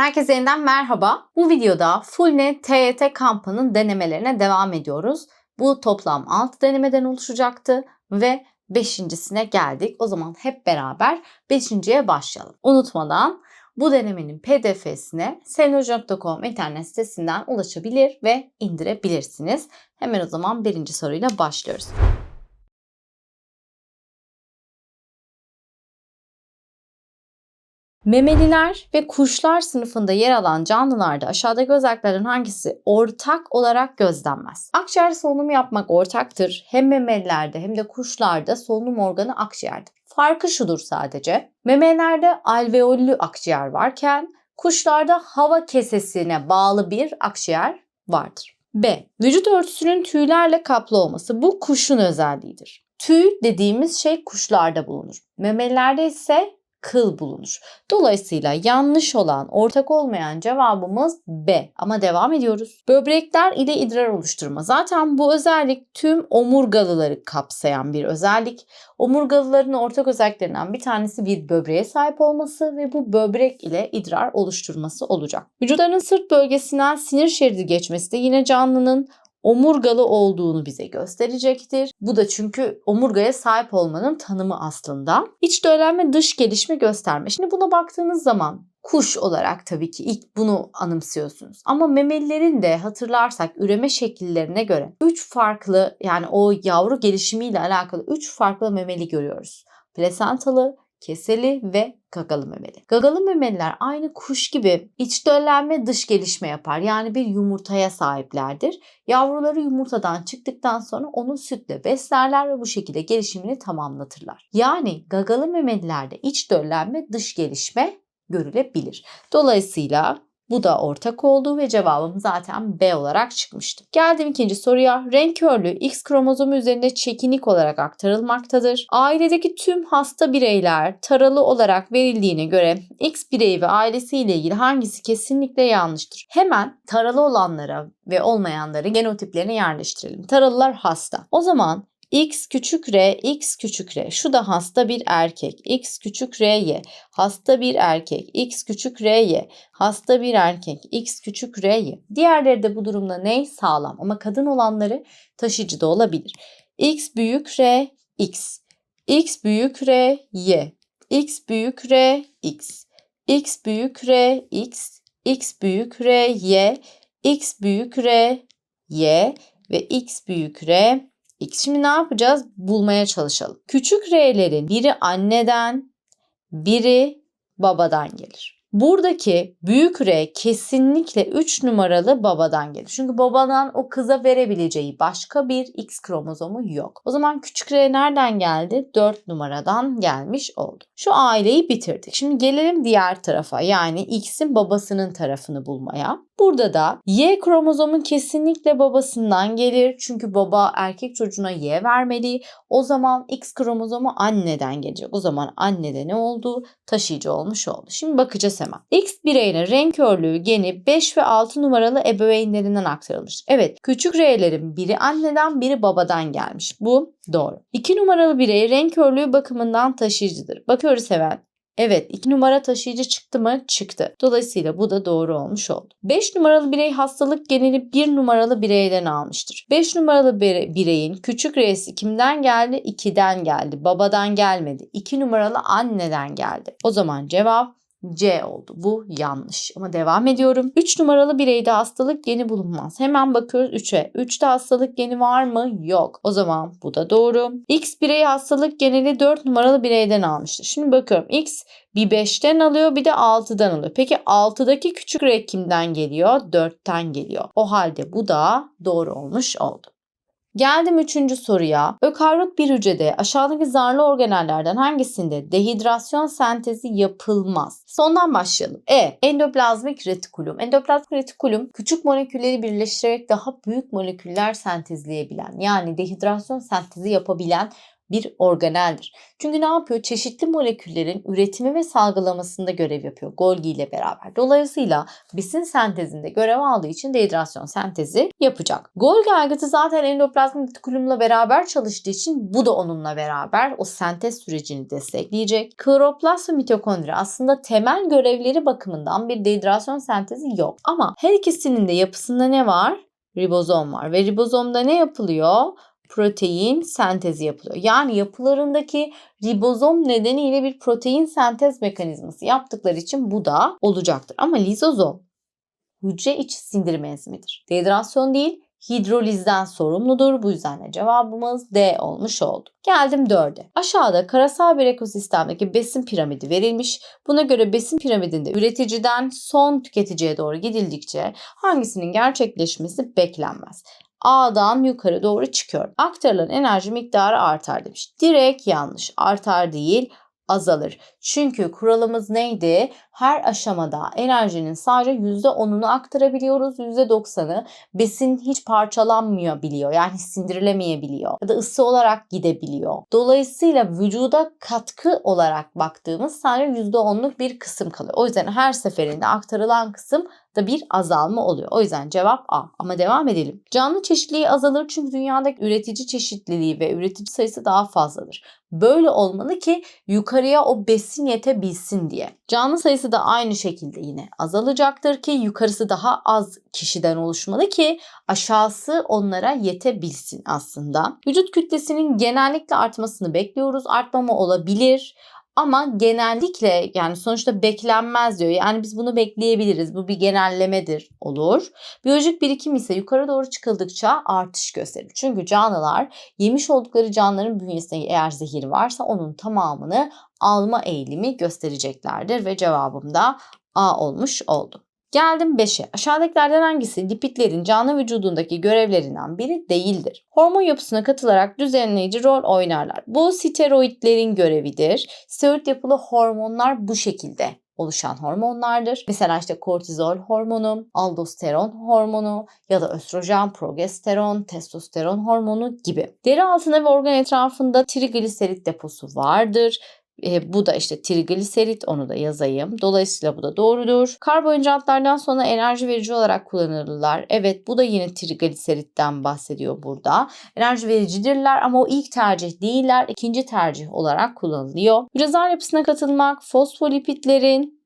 Herkese yeniden merhaba. Bu videoda FullNet TYT kampının denemelerine devam ediyoruz. Bu toplam 6 denemeden oluşacaktı ve 5.sine geldik. O zaman hep beraber 5.ye başlayalım. Unutmadan bu denemenin pdf'sine senoj.com internet sitesinden ulaşabilir ve indirebilirsiniz. Hemen o zaman birinci soruyla başlıyoruz. Memeliler ve kuşlar sınıfında yer alan canlılarda aşağıdaki özelliklerden hangisi ortak olarak gözlenmez? Akciğer solunum yapmak ortaktır. Hem memelilerde hem de kuşlarda solunum organı akciğerdir. Farkı şudur sadece. Memelilerde alveollü akciğer varken kuşlarda hava kesesine bağlı bir akciğer vardır. B. Vücut örtüsünün tüylerle kaplı olması. Bu kuşun özelliğidir. Tüy dediğimiz şey kuşlarda bulunur. Memelilerde ise kıl bulunur. Dolayısıyla yanlış olan, ortak olmayan cevabımız B. Ama devam ediyoruz. Böbrekler ile idrar oluşturma. Zaten bu özellik tüm omurgalıları kapsayan bir özellik. Omurgalıların ortak özelliklerinden bir tanesi bir böbreğe sahip olması ve bu böbrek ile idrar oluşturması olacak. Vücutların sırt bölgesinden sinir şeridi geçmesi de yine canlının omurgalı olduğunu bize gösterecektir. Bu da çünkü omurgaya sahip olmanın tanımı aslında. İç döllenme dış gelişme gösterme. Şimdi buna baktığınız zaman kuş olarak tabii ki ilk bunu anımsıyorsunuz. Ama memelilerin de hatırlarsak üreme şekillerine göre 3 farklı yani o yavru gelişimiyle alakalı 3 farklı memeli görüyoruz. Plasentalı, keseli ve gagalı memeli. Gagalı memeliler aynı kuş gibi iç döllenme dış gelişme yapar. Yani bir yumurtaya sahiplerdir. Yavruları yumurtadan çıktıktan sonra onu sütle beslerler ve bu şekilde gelişimini tamamlatırlar. Yani gagalı memelilerde iç döllenme dış gelişme görülebilir. Dolayısıyla bu da ortak olduğu ve cevabım zaten B olarak çıkmıştı. Geldim ikinci soruya. Renk körlüğü X kromozomu üzerinde çekinik olarak aktarılmaktadır. Ailedeki tüm hasta bireyler taralı olarak verildiğine göre X bireyi ve ailesiyle ilgili hangisi kesinlikle yanlıştır? Hemen taralı olanlara ve olmayanları genotiplerine yerleştirelim. Taralılar hasta. O zaman X küçük r, X küçük r. Şu da hasta bir erkek. X küçük r, y. Hasta bir erkek. X küçük r, y. Hasta bir erkek. X küçük r, y. Diğerleri de bu durumda ne? Sağlam. Ama kadın olanları taşıyıcı da olabilir. X büyük r, X. X büyük r, y. X büyük r, X. X büyük r, X. X büyük r, y. X büyük r, y. Ve X büyük r, x. Şimdi ne yapacağız? Bulmaya çalışalım. Küçük r'lerin biri anneden, biri babadan gelir. Buradaki büyük R kesinlikle 3 numaralı babadan gelir. Çünkü babadan o kıza verebileceği başka bir X kromozomu yok. O zaman küçük R nereden geldi? 4 numaradan gelmiş oldu. Şu aileyi bitirdik. Şimdi gelelim diğer tarafa yani X'in babasının tarafını bulmaya. Burada da Y kromozomu kesinlikle babasından gelir. Çünkü baba erkek çocuğuna Y vermeli. O zaman X kromozomu anneden gelecek. O zaman annede ne oldu? Taşıyıcı olmuş oldu. Şimdi bakacağız hemen. X bireyine renk körlüğü geni 5 ve 6 numaralı ebeveynlerinden aktarılmış. Evet küçük R'lerin biri anneden biri babadan gelmiş. Bu doğru. 2 numaralı birey renk körlüğü bakımından taşıyıcıdır. Bakıyoruz hemen. Evet 2 numara taşıyıcı çıktı mı? Çıktı. Dolayısıyla bu da doğru olmuş oldu. 5 numaralı birey hastalık geneli 1 numaralı bireyden almıştır. 5 numaralı bireyin küçük reisi kimden geldi? 2'den geldi. Babadan gelmedi. 2 numaralı anneden geldi. O zaman cevap C oldu. Bu yanlış. Ama devam ediyorum. 3 numaralı bireyde hastalık geni bulunmaz. Hemen bakıyoruz 3'e. 3'te hastalık geni var mı? Yok. O zaman bu da doğru. X bireyi hastalık geneli 4 numaralı bireyden almıştır. Şimdi bakıyorum. X bir 5'ten alıyor bir de 6'dan alıyor. Peki 6'daki küçük R kimden geliyor? 4'ten geliyor. O halde bu da doğru olmuş oldu. Geldim üçüncü soruya. Ökaryot bir hücrede aşağıdaki zarlı organellerden hangisinde dehidrasyon sentezi yapılmaz? Sondan başlayalım. E. Endoplazmik retikulum. Endoplazmik retikulum küçük molekülleri birleştirerek daha büyük moleküller sentezleyebilen yani dehidrasyon sentezi yapabilen bir organeldir. Çünkü ne yapıyor? Çeşitli moleküllerin üretimi ve salgılamasında görev yapıyor Golgi ile beraber. Dolayısıyla besin sentezinde görev aldığı için dehidrasyon sentezi yapacak. Golgi aygıtı zaten endoplazmik retikulumla beraber çalıştığı için bu da onunla beraber o sentez sürecini destekleyecek. Kloroplast ve mitokondri aslında temel görevleri bakımından bir dehidrasyon sentezi yok. Ama her ikisinin de yapısında ne var? Ribozom var ve ribozomda ne yapılıyor? Protein sentezi yapılıyor. Yani yapılarındaki ribozom nedeniyle bir protein sentez mekanizması yaptıkları için bu da olacaktır. Ama lizozom hücre içi sindirim enzimidir. Dehidrasyon değil, hidrolizden sorumludur. Bu yüzden de cevabımız D olmuş oldu. Geldim 4'e. Aşağıda karasal bir ekosistemdeki besin piramidi verilmiş. Buna göre besin piramidinde üreticiden son tüketiciye doğru gidildikçe hangisinin gerçekleşmesi beklenmez. A'dan yukarı doğru çıkıyor. Aktarılan enerji miktarı artar demiş. Direkt yanlış. Artar değil azalır. Çünkü kuralımız neydi? Her aşamada enerjinin sadece %10'unu aktarabiliyoruz. %90'ı besin hiç parçalanmıyor biliyor. Yani sindirilemeyebiliyor. Ya da ısı olarak gidebiliyor. Dolayısıyla vücuda katkı olarak baktığımız sadece %10'luk bir kısım kalıyor. O yüzden her seferinde aktarılan kısım da bir azalma oluyor. O yüzden cevap A. Ama devam edelim. Canlı çeşitliliği azalır çünkü dünyadaki üretici çeşitliliği ve üretici sayısı daha fazladır. Böyle olmalı ki yukarıya o besin yetebilsin diye. Canlı sayısı da aynı şekilde yine azalacaktır ki yukarısı daha az kişiden oluşmalı ki aşağısı onlara yetebilsin aslında. Vücut kütlesinin genellikle artmasını bekliyoruz. Artmama olabilir ama genellikle yani sonuçta beklenmez diyor. Yani biz bunu bekleyebiliriz. Bu bir genellemedir olur. Biyolojik birikim ise yukarı doğru çıkıldıkça artış gösterir. Çünkü canlılar yemiş oldukları canlıların bünyesinde eğer zehir varsa onun tamamını alma eğilimi göstereceklerdir ve cevabım da A olmuş oldu. Geldim 5'e. Aşağıdakilerden hangisi lipidlerin canlı vücudundaki görevlerinden biri değildir? Hormon yapısına katılarak düzenleyici rol oynarlar. Bu steroidlerin görevidir. Steroid yapılı hormonlar bu şekilde oluşan hormonlardır. Mesela işte kortizol hormonu, aldosteron hormonu ya da östrojen, progesteron, testosteron hormonu gibi. Deri altında ve organ etrafında trigliserit deposu vardır. E, bu da işte trigliserit onu da yazayım. Dolayısıyla bu da doğrudur. Karbonhidratlardan sonra enerji verici olarak kullanılırlar. Evet bu da yine trigliseritten bahsediyor burada. Enerji vericidirler ama o ilk tercih değiller. ikinci tercih olarak kullanılıyor. Hücre yapısına katılmak fosfolipidlerin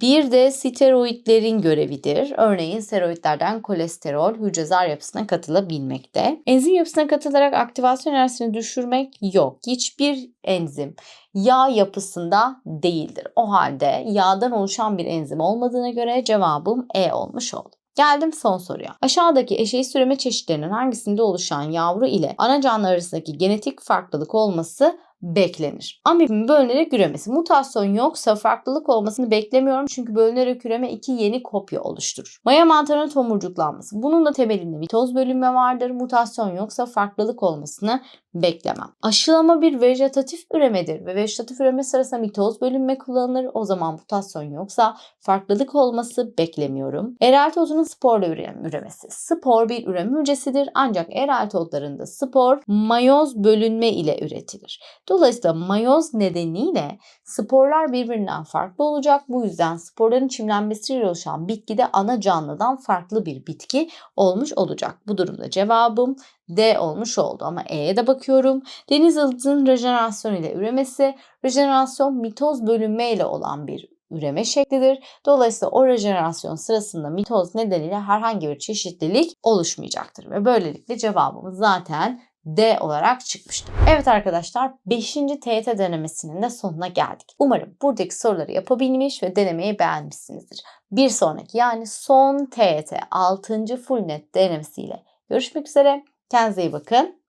bir de steroidlerin görevidir. Örneğin steroidlerden kolesterol hücre zar yapısına katılabilmekte. Enzim yapısına katılarak aktivasyon enerjisini düşürmek yok. Hiçbir enzim yağ yapısında değildir. O halde yağdan oluşan bir enzim olmadığına göre cevabım E olmuş oldu. Geldim son soruya. Aşağıdaki eşeği süreme çeşitlerinin hangisinde oluşan yavru ile ana canlı arasındaki genetik farklılık olması beklenir. Amibin bölünerek üremesi. Mutasyon yoksa farklılık olmasını beklemiyorum çünkü bölünerek üreme iki yeni kopya oluşturur. Maya mantarının tomurcuklanması. Bunun da temelinde mitoz bölünme vardır. Mutasyon yoksa farklılık olmasını beklemem. Aşılama bir vejetatif üremedir ve vejetatif üreme sırasında mitoz bölünme kullanılır. O zaman mutasyon yoksa farklılık olması beklemiyorum. Erel tozunun sporla üremesi. Spor bir üreme hücresidir ancak erel tozlarında spor mayoz bölünme ile üretilir. Dolayısıyla mayoz nedeniyle sporlar birbirinden farklı olacak. Bu yüzden sporların çimlenmesiyle oluşan bitki de ana canlıdan farklı bir bitki olmuş olacak. Bu durumda cevabım D olmuş oldu ama E'ye de bakıyorum. Deniz yıldızının rejenerasyon ile üremesi, rejenerasyon mitoz bölünme ile olan bir üreme şeklidir. Dolayısıyla o rejenerasyon sırasında mitoz nedeniyle herhangi bir çeşitlilik oluşmayacaktır. Ve böylelikle cevabımız zaten D olarak çıkmıştı. Evet arkadaşlar 5. TYT denemesinin de sonuna geldik. Umarım buradaki soruları yapabilmiş ve denemeyi beğenmişsinizdir. Bir sonraki yani son TYT 6. full net denemesiyle görüşmek üzere. Kendinize iyi bakın.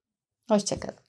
Hoşçakalın.